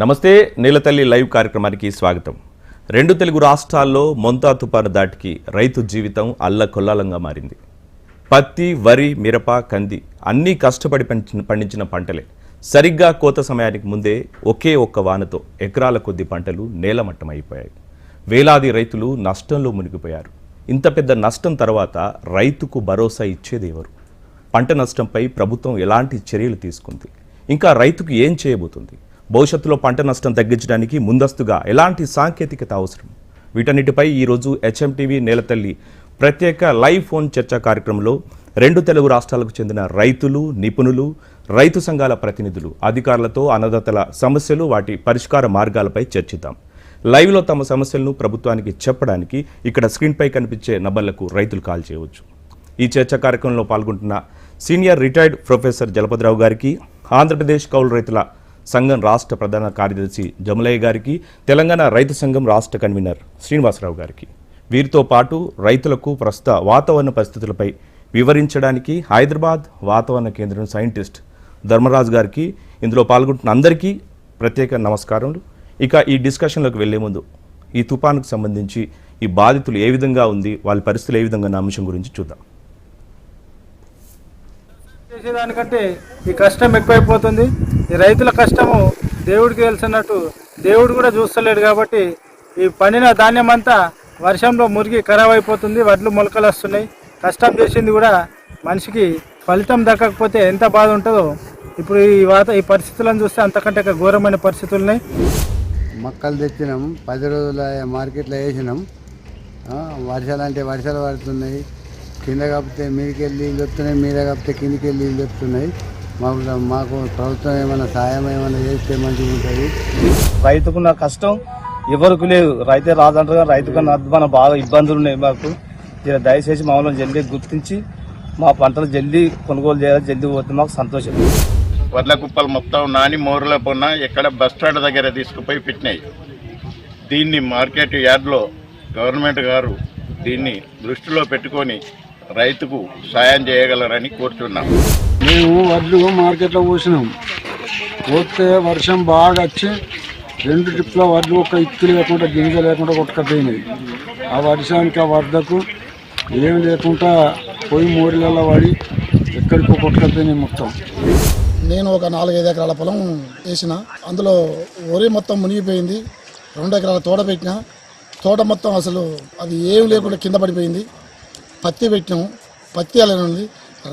నమస్తే నీలతల్లి లైవ్ కార్యక్రమానికి స్వాగతం. రెండు తెలుగు రాష్ట్రాల్లో మొంతా తుపాను దాటికి రైతు జీవితం అల్లకొల్లాలంగా మారింది. పత్తి వరి మిరప కంది అన్నీ కష్టపడి పండించిన పంటలే. సరిగ్గా కోత సమయానికి ముందే ఒకే ఒక్క వానతో ఎకరాల కొద్ది పంటలు నేలమట్టం అయిపోయాయి వేలాది రైతులు నష్టంలో మునిగిపోయారు. ఇంత పెద్ద నష్టం తర్వాత రైతుకు భరోసా ఇచ్చేది ఎవరు? పంట నష్టంపై ప్రభుత్వం ఎలాంటి చర్యలు తీసుకుంది? ఇంకా రైతుకు ఏం చేయబోతుంది? భవిష్యత్తులో పంట నష్టం తగ్గించడానికి ముందస్తుగా ఎలాంటి సాంకేతికత అవసరం? వీటన్నిటిపై ఈరోజు హెచ్ఎంటీవీ నేలతల్లి ప్రత్యేక లైవ్ ఫోన్ చర్చా కార్యక్రమంలో రెండు తెలుగు రాష్ట్రాలకు చెందిన రైతులు నిపుణులు రైతు సంఘాల ప్రతినిధులు అధికారులతో అన్నదాతల సమస్యలు వాటి పరిష్కార మార్గాలపై చర్చిద్దాం. లైవ్లో తమ సమస్యలను ప్రభుత్వానికి చెప్పడానికి ఇక్కడ స్క్రీన్పై కనిపించే నంబర్లకు రైతులు కాల్ చేయవచ్చు. ఈ చర్చా కార్యక్రమంలో పాల్గొంటున్న సీనియర్ రిటైర్డ్ ప్రొఫెసర్ జలపతిరావు గారికి ఆంధ్రప్రదేశ్ కౌలు రైతుల సంఘం రాష్ట్ర ప్రధాన కార్యదర్శి జములయ్య గారికి తెలంగాణ రైతు సంఘం రాష్ట్ర కన్వీనర్ శ్రీనివాసరావు గారికి. వీరితో పాటు రైతులకు ప్రస్తుత వాతావరణ పరిస్థితులపై వివరించడానికి హైదరాబాద్ వాతావరణ కేంద్రం సైంటిస్ట్ ధర్మరాజు గారికి ఇందులో పాల్గొంటున్న అందరికీ ప్రత్యేక నమస్కారములు. ఇక ఈ డిస్కషన్లోకి వెళ్ళే ముందు ఈ తుపానుకు సంబంధించి ఈ బాధితులు ఏ విధంగా ఉంది వాళ్ళ పరిస్థితులు ఏ విధంగా ఉన్న అంశం గురించి చూద్దాం. చేసేదానికంటే ఈ కష్టం ఎక్కువైపోతుంది. ఈ రైతుల కష్టము దేవుడికి తెలిసినట్టు దేవుడు కూడా చూస్తలేడు కాబట్టి ఈ పండిన ధాన్యం అంతా వర్షంలో మురిగి ఖరాబ్ అయిపోతుంది. వడ్లు మొలకలు వస్తున్నాయి. కష్టం చేసింది కూడా మనిషికి ఫలితం దక్కకపోతే ఎంత బాధ ఉంటుందో ఇప్పుడు ఈ వాత ఈ పరిస్థితులను చూస్తే అంతకంటే ఘోరమైన పరిస్థితులు ఉన్నాయి. మొక్కలు తెచ్చినాం. పది రోజుల మార్కెట్లో వేసినాం. వర్షాలు అంటే వర్షాలు పడుతున్నాయి. కింద కాకపోతే మీదకి వెళ్ళి నీళ్ళు వస్తున్నాయి మీద కాకపోతే కిందికి వెళ్ళి నీళ్ళు వస్తున్నాయి. మాకు మాకు ప్రభుత్వం ఏమైనా సాయం ఏమైనా చేస్తే మంచిగా ఉంటుంది. రైతుకున్న కష్టం ఎవరికి లేదు. రైతే రాదంటారు కానీ రైతుకున్న అద్భుతమైన బాగా ఇబ్బందులు ఉన్నాయి మాకు. దయచేసి మమ్మల్ని జల్దీ గుర్తించి మా పంటలు జల్దీ కొనుగోలు చేయాలి జల్దీ పోతే మాకు సంతోషం. వడ్ల కుప్పలు మొత్తం నాని మోరులో పొన్న ఎక్కడ బస్ స్టాండ్ దగ్గర తీసుకుపోయి పెట్టినాయి. దీన్ని మార్కెట్ యార్డ్లో గవర్నమెంట్ గారు దీన్ని దృష్టిలో పెట్టుకొని రైతుకు సాయం చేయగలరని కోరుతున్నాం మేము వడ్లు మార్కెట్లో పోసినాం. పోతే వర్షం బాగా వచ్చి రెండు ట్రిప్ల వడ్లు ఒక ఇత్తు లేకుండా గింజ లేకుండా కొట్టుకపోయినాయి. ఆ వర్షానికి ఆ వరదకు ఏం లేకుండా పొయ్యి మోరిలలో పడి ఎక్కడికో కొట్టుకపోయినాయి మొత్తం. నేను ఒక నాలుగైదు ఎకరాల పొలం వేసిన. అందులో వరి మొత్తం మునిగిపోయింది. రెండు ఎకరాల తోట పెట్టిన. తోట మొత్తం అసలు అది ఏం లేకుండా కింద పడిపోయింది. పత్తి పెట్టినాము పత్తి అలానే ఉంది.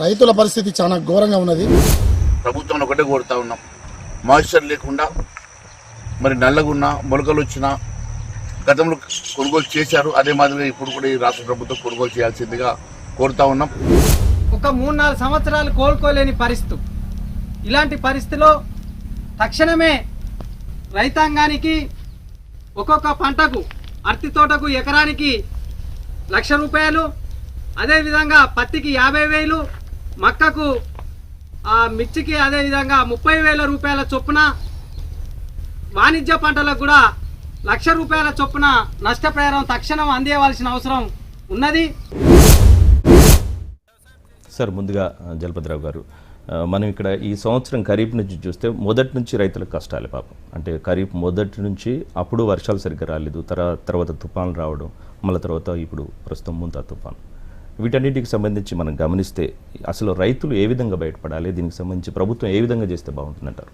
రైతుల పరిస్థితి చాలా ఘోరంగా ఉన్నది. ప్రభుత్వం ఒకటే కోరుతా ఉన్నాం. మాయిశ్చర్ లేకుండా మరి నల్లగున్న మొలకలు వచ్చిన గతంలో కొనుగోలు చేశారు. అదే మాదిరిగా ఇప్పుడు కూడా ఈ రాష్ట్ర ప్రభుత్వం కొనుగోలు చేయాల్సిందిగా కోరుతా ఉన్నాం. ఒక మూడు నాలుగు సంవత్సరాలు కోలుకోలేని పరిస్థితి. ఇలాంటి పరిస్థితిలో తక్షణమే రైతాంగానికి ఒక్కొక్క పంటకు అరటి తోటకు ఎకరానికి లక్ష రూపాయలు అదేవిధంగా పత్తికి యాభై వేలు మక్కకు ఆ, మిర్చికి అదేవిధంగా ముప్పై వేల రూపాయల చొప్పున వాణిజ్య పంటలకు కూడా లక్ష రూపాయల చొప్పున నష్టపరిహారం తక్షణం అందేయవలసిన అవసరం ఉన్నది. సార్ ముందుగా జలపతిరావు గారు మనం ఇక్కడ ఈ సంవత్సరం ఖరీఫ్ నుంచి చూస్తే మొదటి నుంచి రైతులకు కష్టాలు పాపం. అంటే ఖరీఫ్ మొదటి నుంచి అప్పుడు వర్షాలు సరిగ్గా రాలేదు తర్వాత తర్వాత తుఫాన్లు రావడం మళ్ళీ తర్వాత ఇప్పుడు ప్రస్తుతం ముంతా తుఫాన్. వీటన్నిటికి సంబంధించి మనం గమనిస్తే అసలు రైతులు ఏ విధంగా బయటపడాలి? దీనికి సంబంధించి ప్రభుత్వం ఏ విధంగా చేస్తే బాగుంటుందంటారు?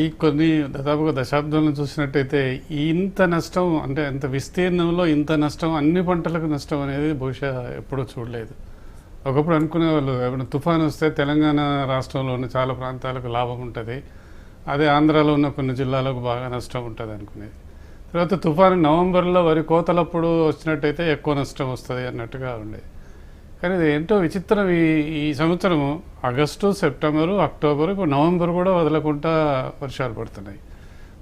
ఈ కొన్ని దాదాపుగా దశాబ్దాలను చూసినట్టయితే ఇంత నష్టం అంటే ఇంత విస్తీర్ణంలో ఇంత నష్టం అన్ని పంటలకు నష్టం అనేది బహుశా ఎప్పుడూ చూడలేదు. ఒకప్పుడు అనుకునే వాళ్ళు ఏమైనా తుఫాన్ వస్తే తెలంగాణ రాష్ట్రంలో ఉన్న చాలా ప్రాంతాలకు లాభం ఉంటుంది. అదే ఆంధ్రాలో ఉన్న కొన్ని జిల్లాలకు బాగా నష్టం ఉంటుంది అనుకునేది. తర్వాత తుఫాను నవంబర్లో వరి కోతలప్పుడు వచ్చినట్టయితే ఎక్కువ నష్టం వస్తుంది అన్నట్టుగా ఉండేది కానీ ఇది ఏంటో విచిత్రం ఈ ఈ సంవత్సరము. ఆగస్టు సెప్టెంబరు అక్టోబర్ ఇప్పుడు నవంబర్ కూడా వదలకుండా వర్షాలు పడుతున్నాయి.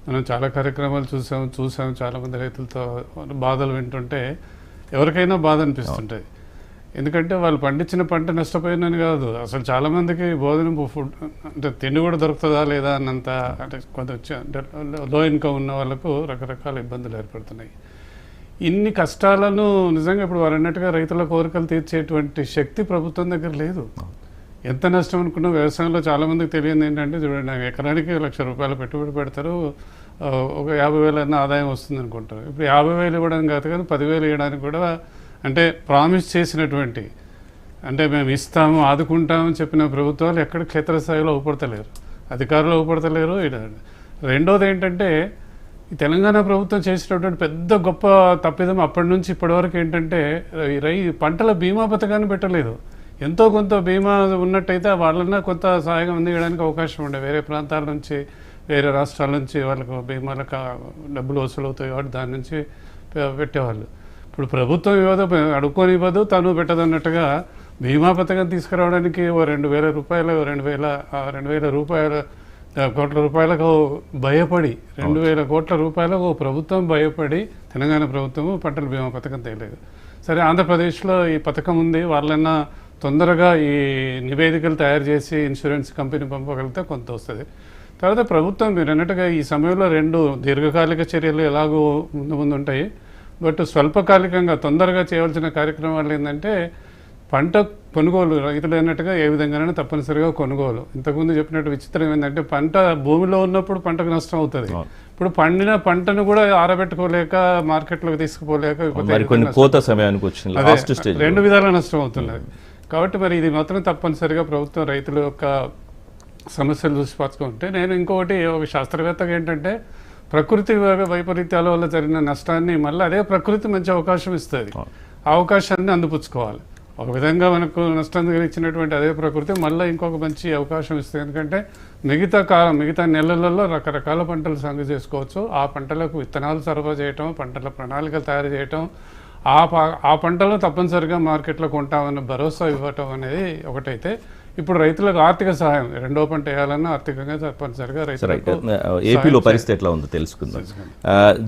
మనం చాలా కార్యక్రమాలు చూసాం చూసాం చాలామంది రైతులతో బాధలు వింటుంటే ఎవరికైనా బాధ అనిపిస్తుంటుంది ఎందుకంటే వాళ్ళు పండించిన పంట నష్టపోయిందని కాదు. అసలు చాలామందికి భోజనం ఫుడ్ అంటే తిండి కూడా దొరుకుతుందా లేదా అన్నంత అంటే కొంత లో ఇన్కమ్ ఉన్న వాళ్ళకు రకరకాల ఇబ్బందులు ఏర్పడుతున్నాయి. ఇన్ని కష్టాలను నిజంగా ఇప్పుడు వారు అన్నట్టుగా రైతుల కోరికలు తీర్చేటువంటి శక్తి ప్రభుత్వం దగ్గర లేదు. ఎంత నష్టం అనుకున్నా వ్యవసాయంలో చాలామందికి తెలియదు ఏంటంటే చూడండి నాకు ఎకరానికి లక్ష రూపాయలు పెట్టుబడి పెడతారు. ఒక యాభై వేలు ఆదాయం వస్తుంది అనుకుంటారు ఇప్పుడు యాభై వేలు ఇవ్వడానికి కాదు కానీ పదివేలు ఇవ్వడానికి కూడా అంటే ప్రామిస్ చేసినటువంటి అంటే మేము ఇస్తాము ఆదుకుంటాము చెప్పిన ప్రభుత్వాలు ఎక్కడ క్షేత్రస్థాయిలో ఊపడతలేరు అధికారులు ఊపడతలేరు రెండోది ఏంటంటే ఈ తెలంగాణ ప్రభుత్వం చేసినటువంటి పెద్ద గొప్ప తప్పిదం అప్పటి నుంచి ఇప్పటివరకు ఏంటంటే రై పంటల బీమా పథకాన్ని పెట్టలేదు. ఎంతో కొంత బీమా ఉన్నట్టయితే వాళ్ళన్నా కొంత సహాయం అందించడానికి అవకాశం ఉండే. వేరే ప్రాంతాల నుంచి వేరే రాష్ట్రాల నుంచి వాళ్ళకు బీమాలకు డబ్బులు వసూలు అవుతాయి కాబట్టి దాని నుంచి పెట్టేవాళ్ళు. ఇప్పుడు ప్రభుత్వం ఇవ్వదు అడుక్కొని ఇవ్వదు తను పెట్టదు అన్నట్టుగా బీమా పథకం తీసుకురావడానికి ఓ రెండు వేల రూపాయలు రెండు వేల రెండు వేల రూపాయల కోట్ల రూపాయలకు భయపడి రెండు వేల కోట్ల రూపాయలకు ఓ ప్రభుత్వం భయపడి తెలంగాణ ప్రభుత్వం పంటల బీమా పథకం తేలేదు. సరే ఆంధ్రప్రదేశ్లో ఈ పథకం ఉంది. వాళ్ళన్నా తొందరగా ఈ నివేదికలు తయారు చేసి ఇన్సూరెన్స్ కంపెనీ పంపగలిగితే కొంత వస్తుంది. తర్వాత ప్రభుత్వం మీరు అన్నట్టుగా ఈ సమయంలో రెండు దీర్ఘకాలిక చర్యలు ఎలాగో ముందు ముందు ఉంటాయి బట్ స్వల్పకాలికంగా తొందరగా చేయవలసిన కార్యక్రమాలు ఏంటంటే పంట కొనుగోలు రైతులు అన్నట్టుగా ఏ విధంగానైనా తప్పనిసరిగా కొనుగోలు. ఇంతకుముందు చెప్పినట్టు విచిత్రం ఏంటంటే పంట భూమిలో ఉన్నప్పుడు పంటకు నష్టం అవుతుంది. ఇప్పుడు పండిన పంటను కూడా ఆరబెట్టుకోలేక మార్కెట్లోకి తీసుకుపోలేక. కోత సమయానికి వచ్చింది రెండు విధాల నష్టం అవుతున్నది. కాబట్టి మరి ఇది మాత్రం తప్పనిసరిగా ప్రభుత్వం రైతుల యొక్క సమస్యలు చూసి పచ్చుకుంటే నేను ఇంకొకటి ఒక శాస్త్రవేత్తగా ఏంటంటే ప్రకృతి వైపరీత్యాల వల్ల జరిగిన నష్టాన్ని మళ్ళీ అదే ప్రకృతి మంచి అవకాశం ఇస్తుంది. ఆ అవకాశాన్ని అందిపుచ్చుకోవాలి. ఒక విధంగా మనకు నష్టం కలిగించినటువంటి అదే ప్రకృతి మళ్ళీ ఇంకొక మంచి అవకాశం ఇస్తుంది. ఎందుకంటే మిగతా కాలం మిగతా నెలలలో రకరకాల పంటలు సాగు చేసుకోవచ్చు. ఆ పంటలకు విత్తనాలు సరఫరా చేయటం పంటల ప్రణాళికలు తయారు చేయటం ఆ ప- ఆ పంటలు తప్పనిసరిగా మార్కెట్లో కొంటామన్న భరోసా ఇవ్వటం అనేది ఒకటైతే. ఇప్పుడు రైతులకు ఆర్థిక సహాయం రెండో పంట వేయాలన్నా ఆర్థికంగా తప్పనిసరిగా రైతులకు ఏపీలో పరిస్థితి ఎట్లా ఉందో తెలుసుకుందాం.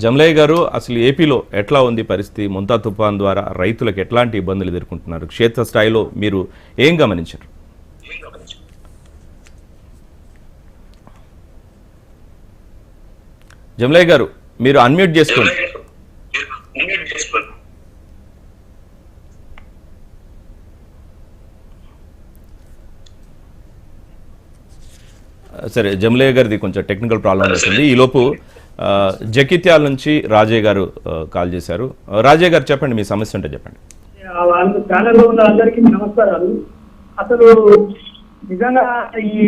జమలయ్య గారు అసలు ఏపీలో ఎట్లా ఉంది పరిస్థితి? ముంతా తుఫాన్ ద్వారా రైతులకు ఎట్లాంటి ఇబ్బందులు ఎదుర్కొంటున్నారు? క్షేత్రస్థాయిలో మీరు ఏం గమనించారు? జమలయ్య గారు మీరు అన్మ్యూట్ చేసుకోండి. సరే జమలయ్య గారిది కొంచెం టెక్నికల్ ప్రాబ్లం వస్తుంది. ఈలోపు జకిత్యాల నుంచి రాజయ్య గారు కాల్ చేశారు. రాజయ్య గారు చెప్పండి మీ సమస్య ఉంటే చెప్పండి. ఛానల్లో ఉన్న అందరికీ నమస్కారాలు. అసలు నిజంగా ఈ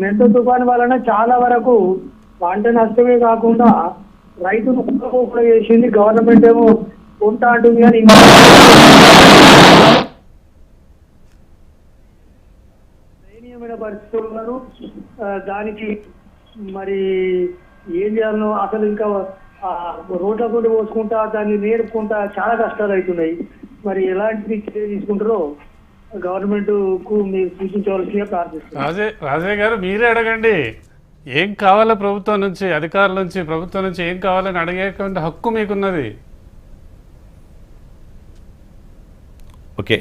మెంత తుఫాను వలన చాలా వరకు పంట నష్టమే కాకుండా రైతును కూడా చేసింది గవర్నమెంట్ ఏమో కొంటా అంటుంది కానీ పరిస్థితి దయనీయమైన పరిస్థితులు ఉన్నారు ఆ, దానికి మరి ఏం చేయాలనో అసలు ఇంకా రోడ్ల కూడా పోసుకుంటా దాన్ని నేర్పుకుంటా చాలా కష్టాలు అవుతున్నాయి. మరి ఎలాంటి చర్య తీసుకుంటారో గవర్నమెంట్కు మీరు సూచించవలసిందిగా ప్రార్థిస్తున్నాను రాజే రాజయ్య గారు మీరే అడగండి. ఏం కావాలో ప్రభుత్వం నుంచి అధికారుల నుంచి ప్రభుత్వం నుంచి ఏం కావాలని అడిగేటువంటి హక్కు మీకున్నది. ఓకే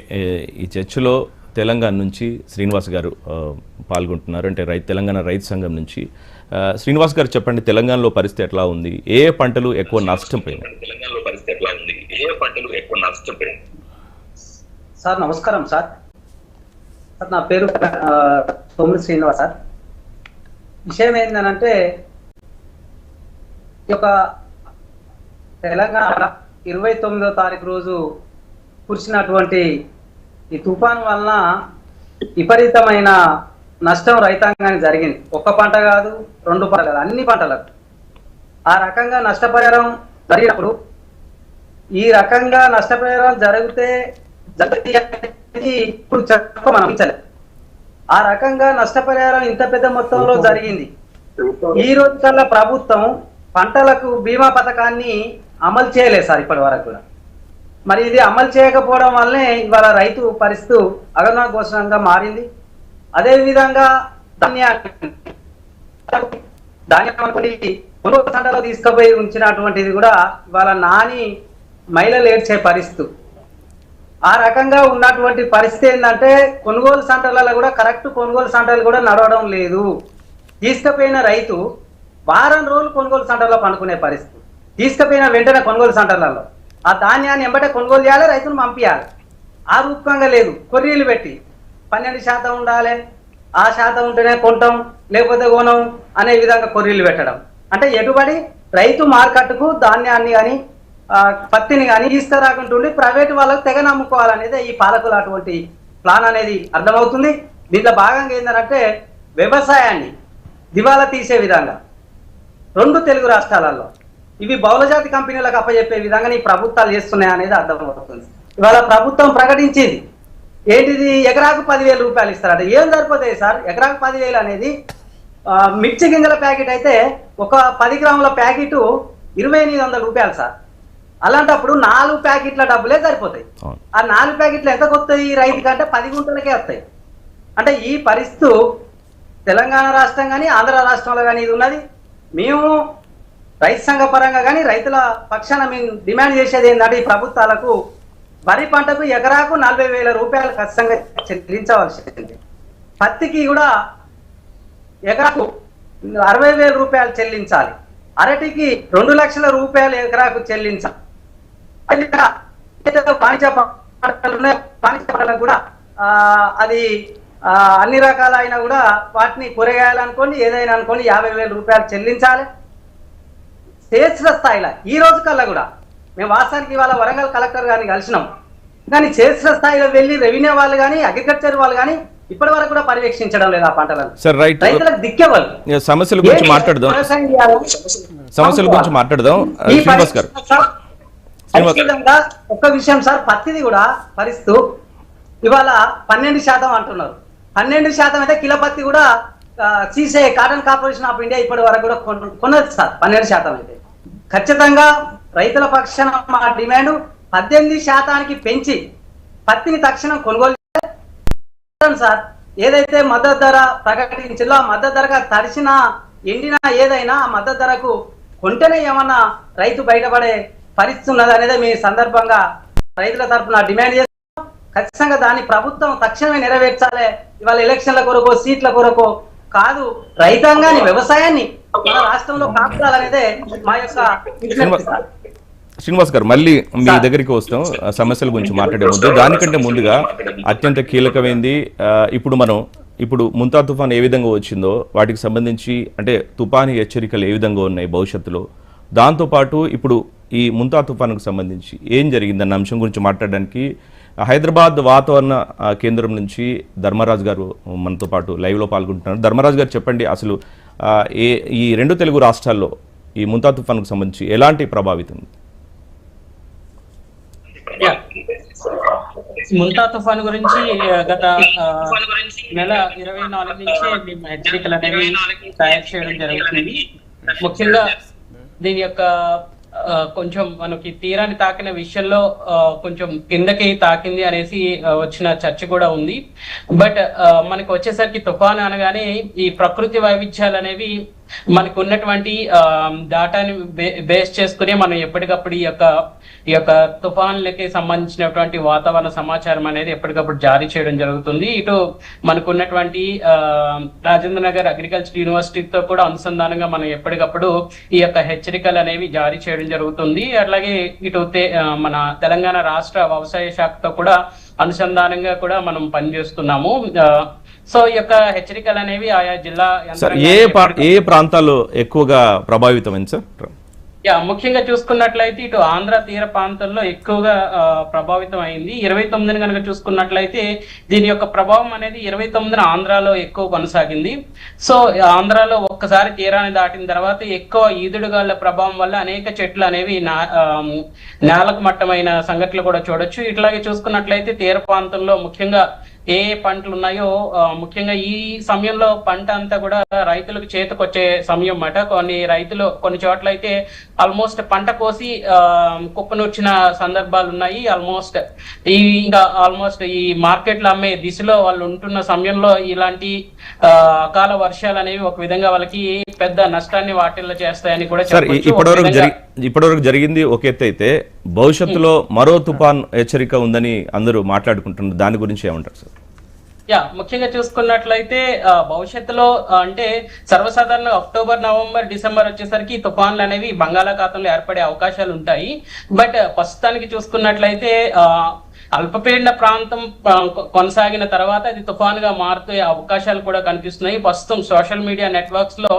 ఈ చర్చలో తెలంగాణ నుంచి శ్రీనివాస్ గారు పాల్గొంటున్నారు. అంటే రైతు తెలంగాణ రైతు సంఘం నుంచి. శ్రీనివాస్ గారు చెప్పండి తెలంగాణలో పరిస్థితి ఎట్లా ఉంది? ఏ పంటలు ఎక్కువ నష్టం పోయినాయి? తెలంగాణలో పరిస్థితి ఎట్లా ఉంది? ఏ పంటలు ఎక్కువ నష్టపోయాయి సార్ నమస్కారం సార్. సార్ నా పేరు తొమ్మిది శ్రీనివాస్ సార్. విషయం ఏంటంటే ఈ యొక్క తెలంగాణ ఇరవై తొమ్మిదో తారీఖు రోజు కురిసినటువంటి ఈ తుఫాన్ వలన విపరీతమైన నష్టం రైతాంగానికి జరిగింది. ఒక్క పంట కాదు రెండు పంట కాదు అన్ని పంటలకు. ఆ రకంగా నష్టపరిహారం జరిగినప్పుడు ఈ రకంగా నష్టపరిహారం జరిగితే ఇప్పుడు ఆ రకంగా నష్టపరిహారం ఇంత పెద్ద మొత్తంలో జరిగింది. ఈ రోజు కల్లా ప్రభుత్వం పంటలకు బీమా పథకాన్ని అమలు చేయలేదు సార్ ఇప్పటి వరకు కూడా. మరి ఇది అమలు చేయకపోవడం వల్లనే ఇవాళ రైతు పరిస్థితి అగనా ఘోషణంగా మారింది. అదే విధంగా ధాన్యాన్ని ధాన్యం కొనుగోలు సంటలో తీసుకుపోయి ఉంచినటువంటిది కూడా ఇవాళ నాని మహిళలు ఏడ్చే పరిస్థితి. ఆ రకంగా ఉన్నటువంటి పరిస్థితి ఏంటంటే కొనుగోలు సెంటర్లలో కూడా కరెక్ట్ కొనుగోలు సెంటర్లు కూడా నడవడం లేదు. తీసుకుపోయిన రైతు వారం రోజులు కొనుగోలు సెంటర్లో పండుకునే పరిస్థితి. తీసుకుపోయిన వెంటనే కొనుగోలు సెంటర్లలో ఆ ధాన్యాన్ని ఎంబటే కొనుగోలు చేయాలి రైతును పంపించాలి ఆ రూపకంగా లేదు కొర్రీలు పెట్టి. పన్నెండు శాతం ఉండాలి ఆ శాతం ఉంటేనే కొంటాం లేకపోతే కొనం అనే విధంగా కొర్రీలు పెట్టడం. అంటే ఎటుబడి రైతు మార్కెట్కు ధాన్యాన్ని కానీ పత్తిని కానీ తీసుకురాకుంటుండి ప్రైవేట్ వాళ్ళకు తెగ నమ్ముకోవాలనేది ఈ పాలకులు అటువంటి ప్లాన్ అనేది అర్థమవుతుంది. దీంట్లో భాగంగా ఏంటంటే వ్యవసాయాన్ని దివాలా తీసే విధంగా రెండు తెలుగు రాష్ట్రాలలో ఇవి బహుళజాతి కంపెనీలకు అప్పచెప్పే విధంగా ఈ ప్రభుత్వాలు చేస్తున్నాయి అనేది అర్థమవుతుంది. ఇవాళ ప్రభుత్వం ప్రకటించింది. ఏంటిది? ఎకరాకు పదివేల రూపాయలు ఇస్తారట. ఏం సరిపోతాయి సార్? ఎకరాకు పదివేలు అనేది మిర్చి గింజల ప్యాకెట్ అయితే ఒక పది గ్రాముల ప్యాకెట్ ఇరవై ఎనిమిది వందల రూపాయలు సార్. అలాంటప్పుడు నాలుగు ప్యాకెట్ల డబ్బులే సరిపోతాయి. ఆ నాలుగు ప్యాకెట్లు ఎంతకు వస్తాయి రైతు కంటే పది గుంటలకే వస్తాయి. అంటే ఈ పరిస్థితి తెలంగాణ రాష్ట్రం కానీ ఆంధ్ర రాష్ట్రంలో కానీ ఇది ఉన్నది. మేము రైతు సంఘ పరంగా కానీ రైతుల పక్షాన మేము డిమాండ్ చేసేది ఏంటంటే ఈ ప్రభుత్వాలకు వరి పంటకు ఎకరాకు నలభై వేల రూపాయలు ఖచ్చితంగా చెల్లించవలసింది. పత్తికి కూడా ఎకరాకు అరవై వేల రూపాయలు చెల్లించాలి. అరటికి రెండు లక్షల రూపాయలు ఎకరాకు చెల్లించాలి. వాణిజ్య వాణిజ్య పంటలకు కూడా అది అన్ని రకాలైన కూడా వాటిని కూరగాయలు అనుకోండి ఏదైనా అనుకోండి యాభై వేల రూపాయలు చెల్లించాలి. క్షేత్ర స్థాయిలో ఈ రోజు కల్లా కూడా. మేము వాస్తవానికి ఇవాళ వరంగల్ కలెక్టర్ గారిని కలిసినాం. కానీ క్షేత్ర స్థాయిలో వెళ్ళి రెవెన్యూ వాళ్ళు కానీ అగ్రికల్చర్ వాళ్ళు కానీ ఇప్పటి వరకు కూడా పర్యవేక్షించడం లేదు ఆ పంటలను. రైతులకు దిక్కేవాళ్ళు సమస్యల గురించి మాట్లాడదాం. సమస్యల గురించి మాట్లాడదాం. శ్రీనివాస్ గారు. ఒక్క విషయం సార్ పత్తిది కూడా పరిస్థితి ఇవాళ పన్నెండు శాతం అంటున్నారు. పన్నెండు శాతం అయితే కిలో పత్తి కూడా సీసే కాటన్ కార్పొరేషన్ ఆఫ్ ఇండియా ఇప్పటి వరకు కూడా కొన- కొన్నది సార్ పన్నెండు శాతం అయితే. ఖచ్చితంగా రైతుల పక్షాన మా డిమాండ్ పద్దెనిమిది శాతానికి పెంచి పత్తిని తక్షణం కొనుగోలు సార్. ఏదైతే మద్దతు ధర ప్రకటించిందో ఆ మద్దతు ధరగా తడిసిన ఎండిన ఏదైనా ఆ మద్దతు ధరకు కొంటేనే ఏమన్నా రైతు బయటపడే పరిస్థితి ఉన్నది అనేది మీ సందర్భంగా రైతుల తరఫున డిమాండ్ చేస్తున్నాం. ఖచ్చితంగా దాన్ని ప్రభుత్వం తక్షణమే నెరవేర్చాలి. ఇవాళ ఎలక్షన్ల కొరకు సీట్ల కొరకు కాదు రైతాంగాన్ని వ్యవసాయాన్ని మన రాష్ట్రంలో మా యొక్క. శ్రీనివాస్ గారు మళ్ళీ మీ దగ్గరికి వస్తాం. సమస్యల గురించి మాట్లాడే ముందు. దానికంటే ముందుగా అత్యంత కీలకమైంది ఇప్పుడు మనం ఇప్పుడు ముంతా తుఫాన్ ఏ విధంగా వచ్చిందో వాటికి సంబంధించి అంటే తుఫాను హెచ్చరికలు ఏ విధంగా ఉన్నాయి భవిష్యత్తులో దాంతోపాటు ఇప్పుడు ఈ ముంతా తుఫానుకు సంబంధించి ఏం జరిగిందన్న అంశం గురించి మాట్లాడడానికి హైదరాబాద్ వాతావరణ కేంద్రం నుంచి ధర్మరాజు గారు మనతో పాటు లైవ్లో పాల్గొంటున్నారు. ధర్మరాజు గారు చెప్పండి అసలు ఏ ఈ రెండు తెలుగు రాష్ట్రాల్లో ఈ ముంతా తుఫానుకు సంబంధించి ఎలాంటి ప్రభావితం? ముంతా తుఫాన్ గురించి గత నెల ఇరవై నాలుగు నుంచే మేము హెచ్చరికలు అనేవి తయారు చేయడం జరుగుతుంది ముఖ్యంగా దీని యొక్క కొంచెం మనకి తీరాన్ని తాకిన విషయంలో ఆ, కొంచెం కిందకి తాకింది అనేసి వచ్చిన చర్చ కూడా ఉంది. బట్ మనకు వచ్చేసరికి తుఫాన్ అనగానే ఈ ప్రకృతి వైవిధ్యాలు అనేవి మనకు ఉన్నటువంటి డాటాని బేస్ చేసుకుని మనం ఎప్పటికప్పుడు ఈ యొక్క ఈ యొక్క తుఫాన్లకి సంబంధించినటువంటి వాతావరణ సమాచారం అనేది ఎప్పటికప్పుడు జారీ చేయడం జరుగుతుంది. ఇటు మనకు ఉన్నటువంటి ఆ, రాజేంద్ర నగర్ అగ్రికల్చర్ యూనివర్సిటీతో కూడా అనుసంధానంగా మనం ఎప్పటికప్పుడు ఈ యొక్క హెచ్చరికలు అనేవి జారీ చేయడం జరుగుతుంది. అట్లాగే ఇటు మన తెలంగాణ రాష్ట్ర వ్యవసాయ శాఖతో కూడా అనుసంధానంగా కూడా మనం పనిచేస్తున్నాము. ఆ, సో ఈ యొక్క హెచ్చరికలు అనేవి ఆయా జిల్లా ఏ ఏ ప్రాంతాల్లో ఎక్కువగా ప్రభావితమైంది సార్? యా ముఖ్యంగా చూసుకున్నట్లయితే ఇటు ఆంధ్ర తీర ప్రాంతంలో ఎక్కువగా ప్రభావితం అయింది ఇరవై తొమ్మిదిని కనుక చూసుకున్నట్లయితే దీని యొక్క ప్రభావం అనేది ఇరవై తొమ్మిదిన ఆంధ్రాలో ఎక్కువ కొనసాగింది. సో ఆంధ్రాలో ఒక్కసారి తీరాన్ని దాటిన తర్వాత ఎక్కువ ఈదుడుగాళ్ళ ప్రభావం వల్ల అనేక చెట్లు అనేవి నేలకు మట్టమైన సంఘటనలు కూడా చూడొచ్చు. ఇట్లాగే చూసుకున్నట్లయితే తీర ప్రాంతంలో ముఖ్యంగా ఏ పంటలు ఉన్నాయో ముఖ్యంగా ఈ సమయంలో పంట అంతా కూడా రైతులకు చేతికొచ్చే సమయం అన్నమాట కొన్ని రైతులు కొన్ని చోట్ల అయితే ఆల్మోస్ట్ పంట కోసి ఆ, కుప్పనొచ్చిన సందర్భాలు ఉన్నాయి ఆల్మోస్ట్ ఈ ఇంకా ఆల్మోస్ట్ ఈ మార్కెట్లో అమ్మే దిశలో వాళ్ళు ఉంటున్న సమయంలో ఇలాంటి ఆ, అకాల వర్షాలు అనేవి ఒక విధంగా వాళ్ళకి పెద్ద నష్టాన్ని వాటిల్లో చేస్తాయని కూడా చెప్పొచ్చు. ఇప్పటివరకు జరిగింది ఒక ఎత్తు అయితే భవిష్యత్తులో మరో తుఫాన్ హెచ్చరిక ఉందని అందరూ మాట్లాడుకుంటున్నారు. దాని గురించి ఏమంటారు సార్? యా ముఖ్యంగా చూసుకున్నట్లయితే భవిష్యత్తులో అంటే సర్వసాధారణ అక్టోబర్ నవంబర్ డిసెంబర్ వచ్చేసరికి తుఫాన్లు అనేవి బంగాళాఖాతంలో ఏర్పడే అవకాశాలు ఉంటాయి. బట్ ప్రస్తుతానికి చూసుకున్నట్లయితే అల్పపీడన ప్రాంతం కొనసాగిన తర్వాత అది తుఫానుగా మారుతే అవకాశాలు కూడా కనిపిస్తున్నాయి. ప్రస్తుతం సోషల్ మీడియా నెట్వర్క్స్లో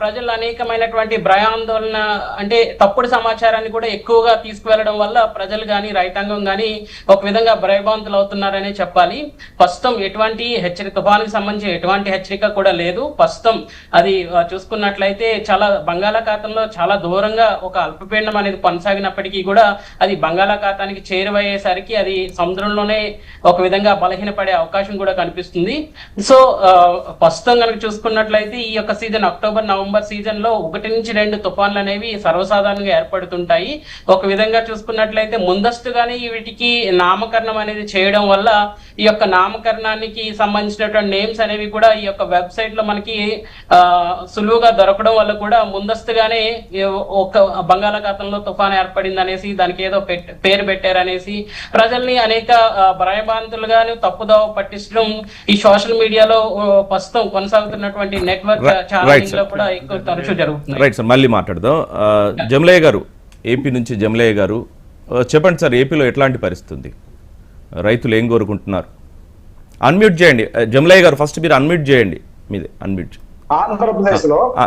ప్రజలు అనేకమైనటువంటి భయాందోళన అంటే తప్పుడు సమాచారాన్ని కూడా ఎక్కువగా తీసుకువెళ్ళడం వల్ల ప్రజలు కానీ రైతాంగం కానీ ఒక విధంగా భయభాంతులు అవుతున్నారనే చెప్పాలి. ప్రస్తుతం ఎటువంటి హెచ్చరిక తుఫాన్కి సంబంధించి ఎటువంటి హెచ్చరిక కూడా లేదు. ప్రస్తుతం అది చూసుకున్నట్లయితే చాలా బంగాళాఖాతంలో చాలా దూరంగా ఒక అల్పపీడనం అనేది కొనసాగినప్పటికీ కూడా అది బంగాళాఖాతానికి చేరువయ్యేసరికి అది సముద్రంలోనే ఒక విధంగా బలహీనపడే అవకాశం కూడా కనిపిస్తుంది. సో ప్రస్తుతం కనుక చూసుకున్నట్లయితే ఈ యొక్క సీజన్ అక్టోబర్ నవంబర్ సీజన్లో ఒకటి నుంచి రెండు తుఫాన్లు అనేవి సర్వసాధారణంగా ఏర్పడుతుంటాయి. ఒక విధంగా చూసుకున్నట్లయితే ముందస్తుగానే వీటికి నామకరణం అనేది చేయడం వల్ల ఈ యొక్క నామకరణానికి సంబంధించినటువంటి నేమ్స్ అనేవి కూడా ఈ యొక్క వెబ్సైట్లో మనకి సులువుగా దొరకడం వల్ల కూడా ముందస్తుగానే ఒక బంగాళాఖాతంలో తుఫాన్ ఏర్పడింది అనేసి దానికి ఏదో పెట్- పేరు పెట్టారనేసి ప్రజల్ని అనేక భయభ్రాంతులుగాను తప్పుదోవ పట్టించడం ఈ సోషల్ మీడియాలో ప్రస్తుతం కొనసాగుతున్నటువంటి నెట్వర్క్లో sir. కూడా ఎక్కువ తరచూ జరుగుతుంది రైట్ సార్ మళ్ళీ మాట్లాడదాం. జమలయ్య గారు ఏపీ నుంచి జమలయ్య గారు చెప్పండి సార్ ఏపీలో ఎట్లాంటి పరిస్థితి ఉంది రైతులు ఏం కోరుకుంటున్నారు? అన్మ్యూట్ చేయండి. జమలయ్య గారు ఫస్ట్ మీరు అన్మ్యూట్ చేయండి. మీదే అన్మ్యూట్. ఆంధ్రప్రదేశ్లో ఆ,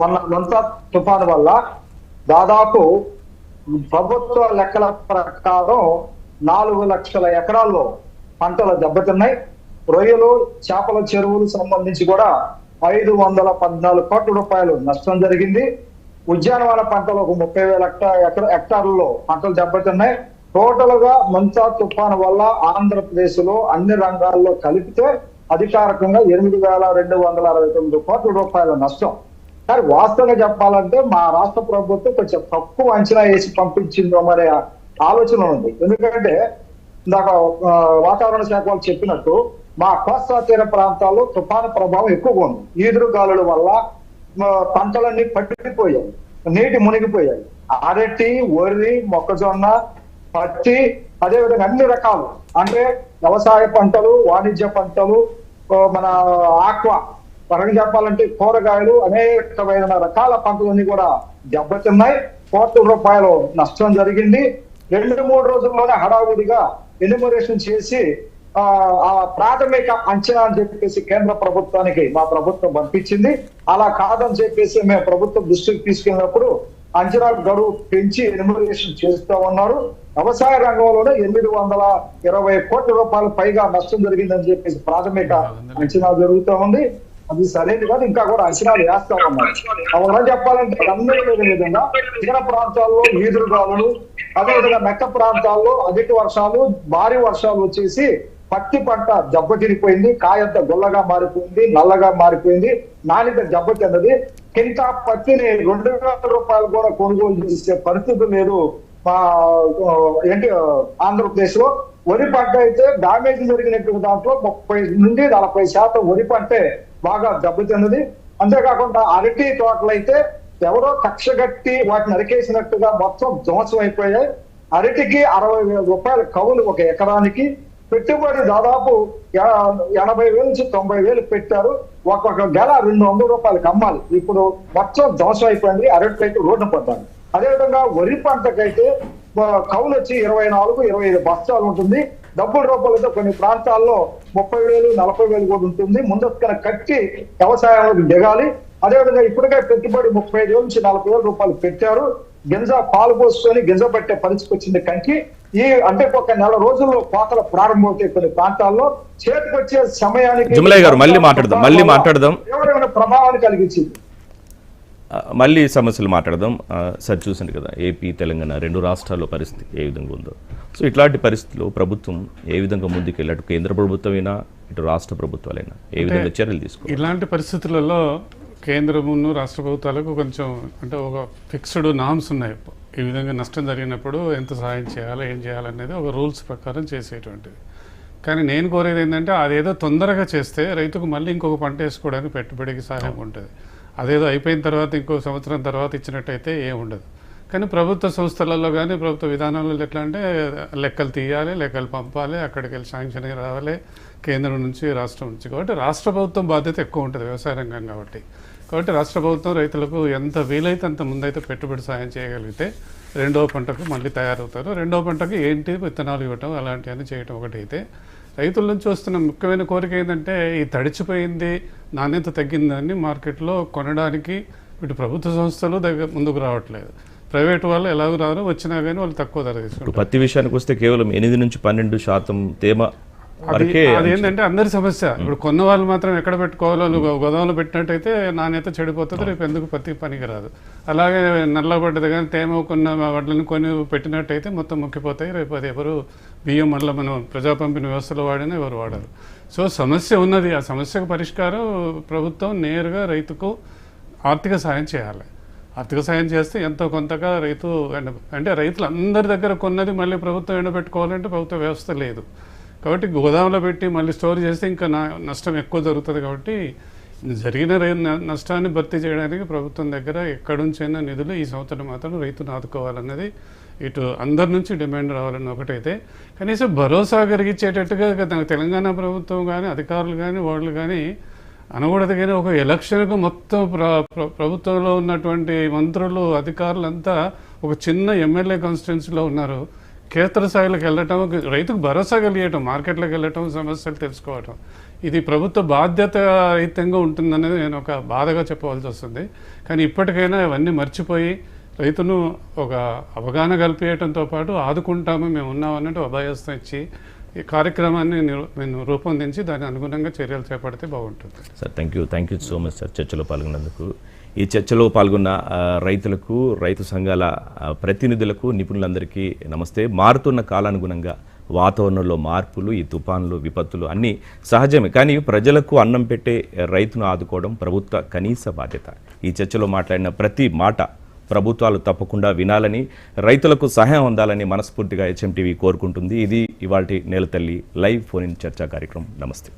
మొన్న లొంత తుఫాను వల్ల దాదాపు ప్రభుత్వ లెక్కల ప్రకారం నాలుగు లక్షల ఎకరాల్లో పంటలు దెబ్బతిన్నాయి. రొయ్యలు చేపల చెరువులు సంబంధించి కూడా ఐదు వందల పద్నాలుగు కోట్ల రూపాయలు నష్టం జరిగింది. ఉద్యానవన పంటలు ఒక ముప్పై వేల హెక్టా ఎకర- హెక్టార్లలో పంటలు దెబ్బతిన్నాయి. టోటల్గా మంచా తుఫాను వల్ల ఆంధ్రప్రదేశ్లో అన్ని రంగాల్లో కలిపితే అధికారికంగా ఎనిమిది వేల రెండు వందల అరవై తొమ్మిది కోట్ల రూపాయల నష్టం. కానీ వాస్తవంగా చెప్పాలంటే మా రాష్ట్ర ప్రభుత్వం కొంచెం తక్కువ అంచనా వేసి పంపించిందో మరి ఆలోచన ఉంది. ఎందుకంటే ఇందాక వాతావరణ శాఖ వాళ్ళు చెప్పినట్టు మా కోస్తా తీర ప్రాంతాల్లో తుఫాను ప్రభావం ఎక్కువగా ఉంది. ఈదురుగాలుల వల్ల పంటలన్నీ పట్టిపోయాయి. నీటి మునిగిపోయాయి. అరటి వరి మొక్కజొన్న పత్తి అదేవిధంగా అన్ని రకాలు. అంటే వ్యవసాయ పంటలు వాణిజ్య పంటలు మన ఆక్వా. పరంగా చెప్పాలంటే కూరగాయలు అనేకమైన రకాల పంటలన్నీ కూడా దెబ్బతిన్నాయి. కోట్ల రూపాయలు నష్టం జరిగింది. రెండు మూడు రోజుల్లోనే హడావుడిగా ఎలిమినేషన్ చేసి ఆ ప్రాథమిక అంచనా అని చెప్పేసి కేంద్ర ప్రభుత్వానికి మా ప్రభుత్వం పంపించింది. అలా కాదని చెప్పేసి మేము ప్రభుత్వం దృష్టికి తీసుకెళ్ళినప్పుడు అంచనా గడువు పెంచి ఎన్యుమరేషన్ చేస్తూ ఉన్నారు. వ్యవసాయ రంగంలోనే ఎనిమిది వందల ఇరవై కోట్ల రూపాయలు పైగా నష్టం జరిగిందని చెప్పేసి ప్రాథమిక అంచనా జరుగుతూ ఉంది. అది సరైనది కాదు. ఇంకా కూడా అంచనాలు వేస్తా ఉన్నారు అవన్నీ చెప్పాలంటే అందరూ లేని విధంగా తీర ప్రాంతాల్లో ఈదురుగాలులు అదేవిధంగా మెట్ట ప్రాంతాల్లో అధిక వర్షాలు భారీ వర్షాలు వచ్చేసి పత్తి పంట దెబ్బతినిపోయింది కాయంత గొల్లగా మారిపోయింది నల్లగా మారిపోయింది నాణ్యత దెబ్బతిన్నది కింద పత్తిని రెండు వేల రూపాయలు కూడా కొనుగోలు చేసే పరిస్థితి లేదు మా ఏంటి ఆంధ్రప్రదేశ్లో వరి పంట అయితే డామేజ్ జరిగినటువంటి దాంట్లో ముప్పై నుండి నలభై శాతం వరి పంటే బాగా దెబ్బతింది అంతేకాకుండా అరటి తోటలు అయితే ఎవరో కక్షగట్టి వాటిని నరికేసినట్టుగా మొత్తం ధ్వంసం అయిపోయాయి. అరటికి అరవై వేల రూపాయల కవులు ఒక ఎకరానికి. పెట్టుబడి దాదాపు ఎనభై వేల నుంచి తొంభై వేలు పెట్టారు. ఒక్కొక్క గెల రెండు వందల రూపాయలకి అమ్మాలి. ఇప్పుడు మొత్తం ధ్వంసం అయిపోయింది. అరటి అయితే రోడ్డు పడ్డాను అదేవిధంగా వరి పంటకైతే కవులు వచ్చి ఇరవై నాలుగు ఇరవై ఐదు బస్తాలు ఉంటుంది. డబ్బుల రూపాయలతో కొన్ని ప్రాంతాల్లో ముప్పై వేలు నలభై వేలు కూడా ఉంటుంది. ముందస్తుగా కట్టి వ్యవసాయంలోకి దిగాలి. అదేవిధంగా ఇప్పటికే పెట్టుబడి ముప్పై ఐదు నుంచి నలభై వేల రూపాయలు పెట్టారు. గింజ పాలు పోసుకొని గింజ పట్టే పరిస్థితి వచ్చింది కంకి ఈ అంటే ఒక నెల రోజుల్లో కోతలు ప్రారంభమవుతాయి కొన్ని ప్రాంతాల్లో. చేతికి వచ్చే సమయానికి గారు మళ్ళీ మాట్లాడదాం మళ్ళీ మాట్లాడదాం. తీవ్రమైన ప్రభావాన్ని కలిగించింది? మళ్ళీ సమస్యలు మాట్లాడదాం. సార్ చూసింది కదా ఏపీ తెలంగాణ రెండు రాష్ట్రాల్లో పరిస్థితి ఏ విధంగా ఉందో. సో ఇట్లాంటి పరిస్థితుల్లో ప్రభుత్వం ఏ విధంగా ముందుకెళ్ళి అటు కేంద్ర ప్రభుత్వమైనా ఇటు రాష్ట్ర ప్రభుత్వాలైనా? ఏ విధంగా చర్యలు తీసుకోవాలి? ఇలాంటి పరిస్థితులలో కేంద్రమును రాష్ట్ర ప్రభుత్వాలకు కొంచెం అంటే ఒక ఫిక్స్డ్ నామ్స్ ఉన్నాయి. ఈ విధంగా నష్టం జరిగినప్పుడు ఎంత సహాయం చేయాలి ఏం చేయాలనేది ఒక రూల్స్ ప్రకారం చేసేటువంటిది. కానీ నేను కోరేది ఏంటంటే అదేదో తొందరగా చేస్తే రైతుకు మళ్ళీ ఇంకొక పంట వేసుకోవడానికి పెట్టుబడికి సహాయం ఉంటుంది. అదేదో అయిపోయిన తర్వాత ఇంకో సంవత్సరం తర్వాత ఇచ్చినట్టయితే ఏం ఉండదు కానీ ప్రభుత్వ సంస్థలలో కానీ ప్రభుత్వ విధానాలలో ఎట్లా అంటే లెక్కలు తీయాలి లెక్కలు పంపాలి అక్కడికి వెళ్ళి శాంక్షన్ రావాలి కేంద్రం నుంచి రాష్ట్రం నుంచి. కాబట్టి రాష్ట్ర ప్రభుత్వం బాధ్యత ఎక్కువ ఉంటుంది వ్యవసాయ రంగం కాబట్టి. కాబట్టి రాష్ట్ర ప్రభుత్వం రైతులకు ఎంత వీలైతే అంత ముందైతే పెట్టుబడి సాయం చేయగలిగితే రెండో పంటకు మళ్ళీ తయారవుతారు. రెండో పంటకు ఏంటి విత్తనాలు ఇవ్వటం అలాంటివన్నీ చేయటం ఒకటైతే రైతుల నుంచి వస్తున్న ముఖ్యమైన కోరిక ఏంటంటే ఈ తడిచిపోయింది నాణ్యత తగ్గిందని మార్కెట్లో కొనడానికి ఇటు ప్రభుత్వ సంస్థలు దగ్గర ముందుకు రావట్లేదు. ప్రైవేట్ వాళ్ళు ఎలాగో రారు వచ్చినా కానీ వాళ్ళు తక్కువ ధర తీసుకుంటారు. పత్తి విషయానికి వస్తే కేవలం ఎనిమిది నుంచి పన్నెండు శాతం తేమ అదేంటంటే అందరి సమస్య. ఇప్పుడు కొన్న వాళ్ళు మాత్రం ఎక్కడ పెట్టుకోవాలో వాళ్ళు గో- గోదాంలో పెట్టినట్టయితే నాణ్యత చెడిపోతుంది రేపు ఎందుకు పత్తి పనికి రాదు. అలాగే నల్లబడ్డది కానీ తేమ కొన్న వడ్లను కొని పెట్టినట్టయితే మొత్తం ముక్కిపోతాయి రేపు అది ఎవరు బియ్యం మళ్ళీ మనం ప్రజా పంపిణీ వ్యవస్థలో వాడినా ఎవరు వాడరు. సో సమస్య ఉన్నది. ఆ సమస్యకు పరిష్కారం ప్రభుత్వం నేరుగా రైతుకు ఆర్థిక సాయం చేయాలి. ఆర్థిక సాయం చేస్తే ఎంతో కొంతగా రైతు ఎండ అంటే రైతులు అందరి దగ్గర కొన్నది మళ్ళీ ప్రభుత్వం ఎండబెట్టుకోవాలంటే ప్రభుత్వ వ్యవస్థ లేదు. కాబట్టి గోదాంలో పెట్టి మళ్ళీ స్టోర్ చేస్తే ఇంకా నా నష్టం ఎక్కువ జరుగుతుంది కాబట్టి జరిగిన న- నష్టాన్ని భర్తీ చేయడానికి ప్రభుత్వం దగ్గర ఎక్కడి నుంచైనా నిధులు ఈ సంవత్సరం మాత్రం రైతును ఆదుకోవాలన్నది ఇటు అందరి నుంచి డిమాండ్ రావాలని ఒకటైతే. కనీసం భరోసా కలిగించేటట్టుగా తెలంగాణ ప్రభుత్వం కానీ అధికారులు కానీ వాళ్ళు కానీ అనకూడదు కానీ ఒక ఎలక్షన్కు మొత్తం ప్ర ప్రభుత్వంలో ఉన్నటువంటి మంత్రులు అధికారులంతా ఒక చిన్న ఎమ్మెల్యే కాన్స్టిట్యున్సీలో ఉన్నారు. క్షేత్రస్థాయిలకు వెళ్ళటం రైతుకు భరోసా కలిగటం మార్కెట్లోకి వెళ్ళటం సమస్యలు తెలుసుకోవటం. ఇది ప్రభుత్వ బాధ్యత రహితంగా ఉంటుందనేది నేను ఒక బాధగా చెప్పవలసి వస్తుంది. కానీ ఇప్పటికైనా ఇవన్నీ మర్చిపోయి రైతును ఒక అవగాహన కల్పించడంతో పాటు ఆదుకుంటాము మేము ఉన్నాం అన్నట్టు అభయస్థం ఇచ్చి ఈ కార్యక్రమాన్ని నేను రూపొందించి దాని అనుగుణంగా చర్యలు చేపడితే బాగుంటుంది. Sir thank you thank you so much sir చర్చలో పాల్గొన్నందుకు. ఈ చర్చలో పాల్గొన్న రైతులకు రైతు సంఘాల ప్రతినిధులకు నిపుణులందరికీ నమస్తే. మారుతున్న కాలానుగుణంగా వాతావరణంలో మార్పులు ఈ తుఫాన్లు విపత్తులు అన్నీ సహజమే. కానీ ప్రజలకు అన్నం పెట్టే రైతును ఆదుకోవడం ప్రభుత్వ కనీస బాధ్యత. ఈ చర్చలో మాట్లాడిన ప్రతి మాట ప్రభుత్వాలు తప్పకుండా వినాలని రైతులకు సహాయం అందాలని మనస్ఫూర్తిగా హెచ్ఎంటీవీ కోరుకుంటుంది. ఇది ఇవాటి నేలతల్లి లైవ్ ఫోన్ ఇన్ చర్చా కార్యక్రమం. నమస్తే.